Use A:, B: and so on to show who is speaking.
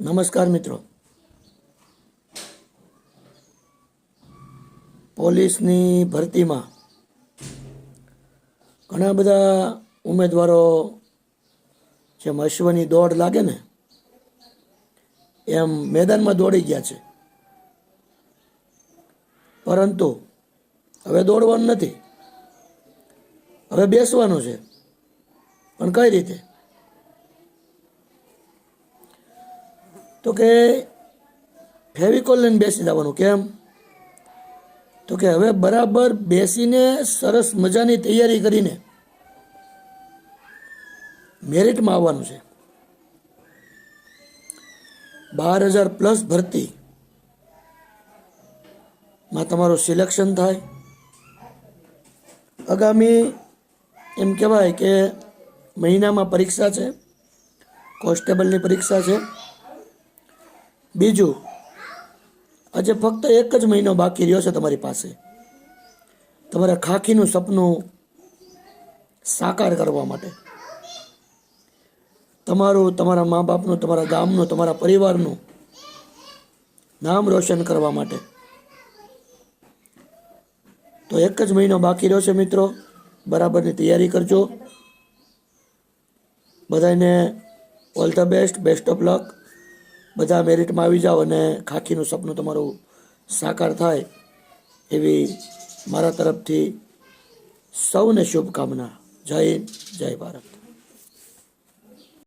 A: નમસ્કાર મિત્રો. પોલીસની ભરતીમાં ઘણા બધા ઉમેદવારો જેમ અશ્વની દોડ લાગે ને, એમ મેદાનમાં દોડી ગયા છે. પરંતુ હવે દોડવાનું નથી. હવે બેસવાનું છે. પણ કઈ રીતે? તો કે ફેવિકોલ લઈને બેસી જવાનું કેમ? તો કે હવે બરાબર બેસીને સરસ મજાની તૈયારી કરીને મેરિટમાં આવવાનું છે. બાર હજાર પ્લસ ભરતી માં તમારું સિલેક્શન થાય. આગામી એમ કહેવાય કે મહિનામાં પરીક્ષા છે, કોન્સ્ટેબલની પરીક્ષા છે. બીજું, આજે ફક્ત એક જ મહિનો બાકી રહ્યો છે તમારી પાસે. તમારા ખાખીનું સપનું સાકાર કરવા માટે. તમારું, તમારા મા બાપનું તમારા ગામનું, તમારા પરિવારનું નામ રોશન કરવા માટે. તો એક જ મહિનો બાકી રહ્યો છે મિત્રો. બરાબરની તૈયારી કરજો. બધાને all the best best of luck. બધા મેરિટમાં આવી જાઓ અને ખાખીનું સપનું તમારું સાકાર થાય એવી મારા તરફથી સૌને શુભકામના. જય હિન્દ જય ભારત.